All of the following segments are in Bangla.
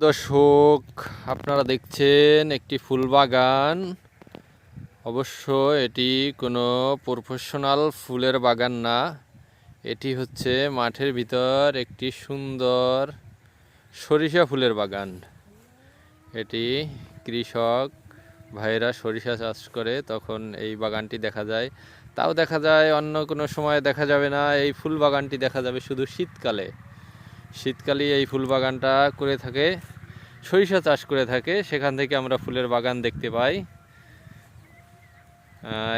দর্শক, আপনারা দেখছেন একটি ফুল বাগান। অবশ্য এটি কোনো প্রফেশনাল ফুলের বাগান না। এটি হচ্ছে মাঠের ভিতর একটি সুন্দর সরিষা ফুলের বাগান। এটি কৃষক ভাইরা সরিষা চাষ করে তখন এই বাগানটি দেখা যায়। তাও দেখা যায় অন্য কোনো সময় দেখা যাবে না, এই ফুল বাগানটি দেখা যাবে শুধু শীতকালে। শীতকালে এই ফুল বাগানটা করে থাকে, সরিষা চাষ করে থাকে, সেখান থেকে আমরা ফুলের বাগান দেখতে পাই।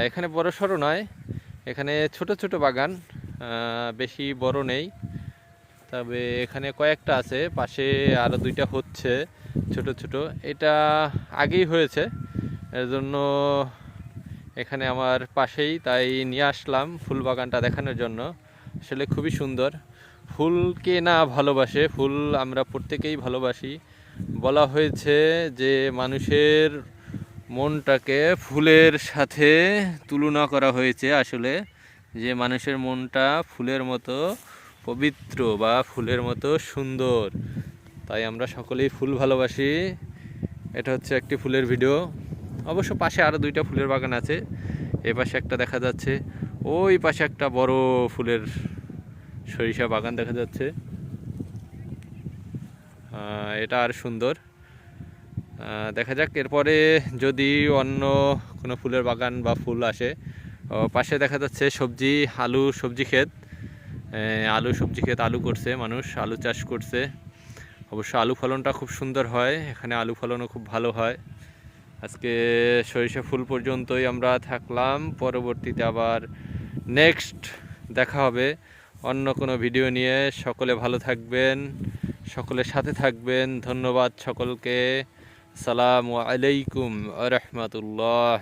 এখানে বড় সড়ো নয়, এখানে ছোট ছোট বাগান বেশি বড় নেই। তবে এখানে কয়েকটা আছে, পাশে আরও দুইটা হচ্ছে ছোট ছোট। এটা আগেই হয়েছে, এর জন্য এখানে আমার পাশেই, তাই নিয়ে আসলাম ফুল বাগানটা দেখানোর জন্য। আসলে খুবই সুন্দর। ফুলকে না ভালোবাসে, ফুল আমরা প্রত্যেকেই ভালোবাসি। বলা হয়েছে যে মানুষের মনটাকে ফুলের সাথে তুলনা করা হয়েছে আসলে, যে মানুষের মনটা ফুলের মতো পবিত্র বা ফুলের মতো সুন্দর। তাই আমরা সকলেই ফুল ভালোবাসি। এটা হচ্ছে একটি ফুলের ভিডিও। অবশ্য পাশে আরও দুইটা ফুলের বাগান আছে। এ পাশে একটা দেখা যাচ্ছে। ওই পাশে একটা বড় ফুলের সরিষা বাগান দেখা যাচ্ছে। এটা আর সুন্দর। দেখা যাক, এরপরে যদি অন্য কোনো ফুলের বাগান বা ফুল আসে পাশে দেখা যাচ্ছে সবজি, আলু সবজি ক্ষেত। আলু সবজি ক্ষেত আলু করছে মানুষ, আলু চাষ করছে। অবশ্য আলু ফলনটা খুব সুন্দর হয়, এখানে আলু ফলনও খুব ভালো হয়। আজকে সরিষা ফুল পর্যন্তই আমরা থাকলাম, পরবর্তীতে আবার নেক্সট দেখা হবে। অন্য কোনো ভিডিও নিয়ে সকলে ভালো থাকবেন, সকলের সাথে থাকবেন। ধন্যবাদ সকলকে। সালামু আলাইকুম রহমতুল্লাহ।